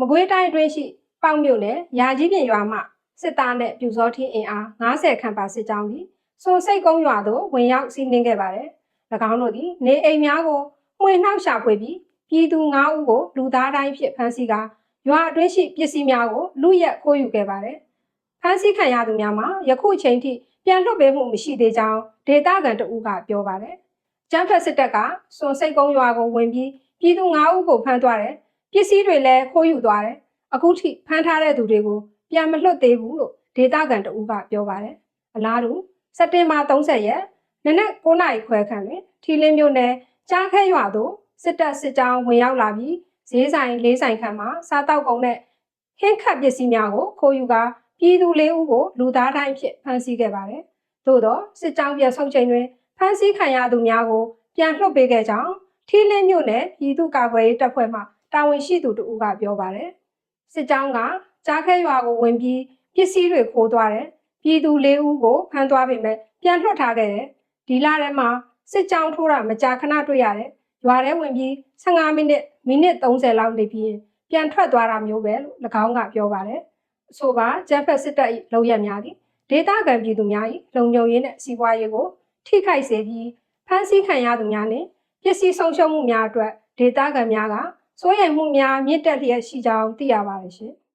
မကွေးတိုင်းအတွင်းရှိပေါက်မြို့နယ်ရာကြီးပြင်ရွာမှစစ်သားနဲ့ပြူစောထင်းအင်အား90ခန့်ပါစစ်ကြောင်းသည်စွန်စိတ်ကုန်းရွာသို့ဝင်ရောက်စီးနင်းခဲ့ပါတယ်။၎င်းတို့သည်နေအိမ်များကိုမှွေနှောက်ရှာဖွေပြီးပြည်သူ9ဦးကိုလူသားတိုင်းဖြစ်ဖမ်းဆီးကာရွာအတွင်းရှိပစ္စည်းများကိုလူရက်ခိုးယူခဲ့ပါတယ်။ဖမ်းဆီးခံရသူများမှာယခုချိန်ထိပြန်လွှတ်ပေးမှုမရှိသေးကြောင်းဒေတာကန်တဦးကပြောပါတယ်။ကျန်းဖက်စစ်တပ်ကစွန်စိတ်ကုန်းရွာကိုဝင်ပြီးပြည်သူ9ဦးကိုဖမ်းသွားတယ်။ ပစ္စည်းတွေလည်းခိုးယူသွားတယ်။အခုထိဖမ်းထားတဲ့သူတွေကိုပြန်မလွှတ်သေးဘူးလို့ဒေတာကန်တဦးကပြောပါတယ်။အလားတူစက်တင်ဘာ30ရက်နနက်9နာရီခွဲခန့်တွင်ထီလင်းမြို့နယ်ကြားခဲရွာသို့စစ်တပ်စစ်ကြောင်းဝင်ရောက်လာပြီးဈေးဆိုင်လေးဆိုင်ခန့်မှာစားတောက်ကုန်နဲ့ဟင်းခတ်ပစ္စည်းများကိုခိုးယူကာပြည်သူလေးဦးကိုလူသားတိုင်းဖြစ်ဖမ်းဆီးခဲ့ပါတယ်။သို့သောစစ်ကြောင်းပြန်ဆုတ်ချိန်တွင်ဖမ်းဆီးခံရသူများကိုပြန်လွှတ်ပေးခဲ့ကြောင်းထီလင်းမြို့နယ်ပြည်သူ့ကာကွယ်ရေးတပ်ဖွဲ့မှ တာဝန်ရှိသူတို့ကပြောပါတယ်။စစ်ကြောင်းကကြားခဲရွာကိုဝင်ပြီးပစ္စည်းတွေခိုးသွားတယ်။ပြည်သူလေးဦးကိုဖမ်းသွားပေမဲ့ပြန်လွှတ်ထားခဲ့တယ်။ဒီလထဲမှာစစ်ကြောင်းထိုးတာမကြာခဏတွေ့ရတယ်။ရွာထဲဝင်ပြီး15မိနစ်မိနစ်30လောက်နေပြီးရင်ပြန်ထွက်သွားတာမျိုးပဲလို့၎င်းကပြောပါတယ်။အဆိုပါဂျမ်ဖက်စစ်တပ်၏လုံရက်များသည်ဒေသခံပြည်သူများ၏လုံခြုံရေးနှင့်စီးပွားရေးကိုထိခိုက်စေပြီးဖမ်းဆီးခံရသူများနှင့်ပစ္စည်းဆုံးရှုံးမှုများအတွက်ဒေသခံများက စိုးရိမ်မှုများမြင့်တက်လျက်ရှိကြောင်းသိရပါတယ်ရှင်။